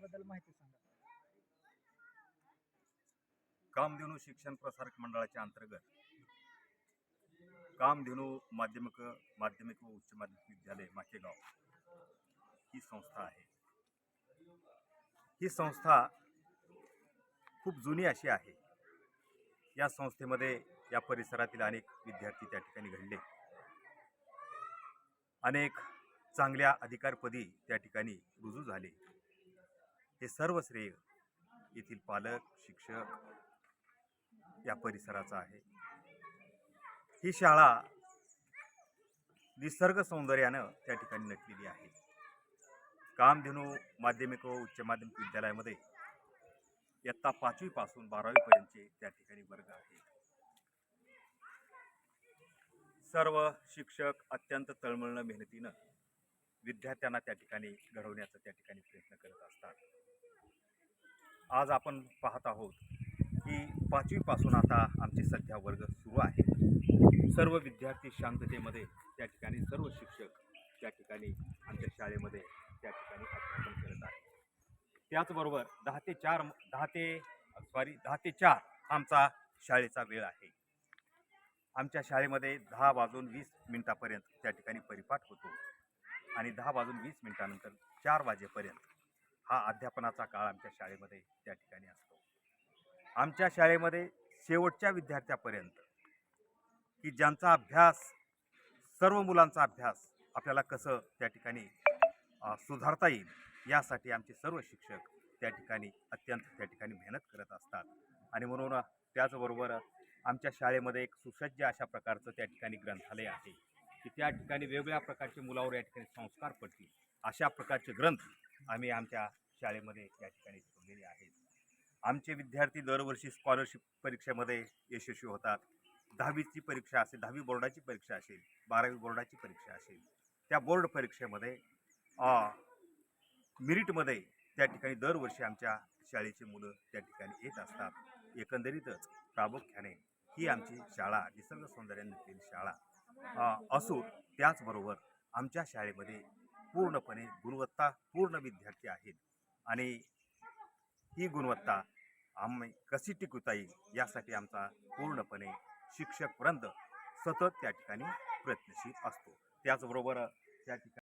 याबद्दल माहिती सांगा. कामधेनू शिक्षण प्रसारक मंडळाच्या अंतर्गत कामधेनू माध्यमिक माध्यमिक व उच्च माध्यमिक विद्यालय माकेगाव ही संस्था आहे. ही संस्था खूप जुनी अशी आहे. या संस्थेमध्ये या परिसरातील अनेक विद्यार्थी त्या ठिकाणी घडले. अनेक चांगल्या अधिकारपदी त्या ठिकाणी रुजू झाले. हे सर्व श्रेय येथील पालक शिक्षक या परिसराचा आहे. ही शाळा निसर्ग सौंदर्यानं त्या ठिकाणी नटलेली आहे. कामधेनू माध्यमिक व उच्च माध्यमिक विद्यालयामध्ये इयत्ता पाचवीपासून बारावीपर्यंतचे त्या ठिकाणी वर्ग आहेत सर्व शिक्षक अत्यंत तळमळणं मेहनतीनं विद्यार्थ्यांना त्या ठिकाणी घडवण्याचा त्या ठिकाणी प्रयत्न करत असतात. आज आपण पाहत आहोत की पाचवीपासून आता आमचे सध्या वर्ग सुरू आहेत सर्व विद्यार्थी शांततेमध्ये त्या ठिकाणी सर्व शिक्षक त्या ठिकाणी आमच्या शाळेमध्ये त्या ठिकाणी अध्यापन करत आहेत. त्याचबरोबर दहा ते चार दहा ते सॉरी दहा ते चार आमचा शाळेचा वेळ आहे. आमच्या शाळेमध्ये दहा वाजून वीस मिनिटापर्यंत त्या ठिकाणी परिपाठ होतो. आणि दहा वाजून वीस मिनिटानंतर चार वाजेपर्यंत हा अध्यापनाचा काळ आमच्या शाळेमध्ये त्या ठिकाणी असतो. आमच्या शाळेमध्ये शेवटच्या विद्यार्थ्यापर्यंत की ज्यांचा अभ्यास सर्व मुलांचा अभ्यास आपल्याला कसं त्या ठिकाणी सुधारता येईल यासाठी आमचे सर्व शिक्षक त्या ठिकाणी अत्यंत त्या ठिकाणी मेहनत करत असतात. आणि म्हणून त्याचबरोबर आमच्या शाळेमध्ये एक सुसज्ज अशा प्रकारचं त्या ठिकाणी ग्रंथालय आहे. की त्या ठिकाणी वेगवेगळ्या प्रकारचे मुलावर या ठिकाणी संस्कार पडतील. अशा प्रकारचे ग्रंथ आम्ही आमच्या शाळेमध्ये या ठिकाणी ठेवलेले आहेत. आमचे विद्यार्थी दरवर्षी स्कॉलरशिप परीक्षेमध्ये यशस्वी होतात. दहावीची परीक्षा असेल दहावी बोर्डाची परीक्षा असेल बारावी बोर्डाची परीक्षा असेल त्या बोर्ड परीक्षेमध्ये मिरिटमध्ये त्या ठिकाणी दरवर्षी आमच्या शाळेची मुलं त्या ठिकाणी येत असतात. एकंदरीतच प्रामुख्याने ही आमची शाळा निसर्ग सौंदर्याने शाळा. असून त्याचबरोबर आमच्या शाळेमध्ये पूर्णपणे गुणवत्ता पूर्ण विद्यार्थी आहेत. आणि ही गुणवत्ता आम्ही कशी टिकवता येईल यासाठी आमचा पूर्णपणे शिक्षक वृंद सतत त्या ठिकाणी प्रयत्नशील असतो. त्याचबरोबर त्या ठिकाणी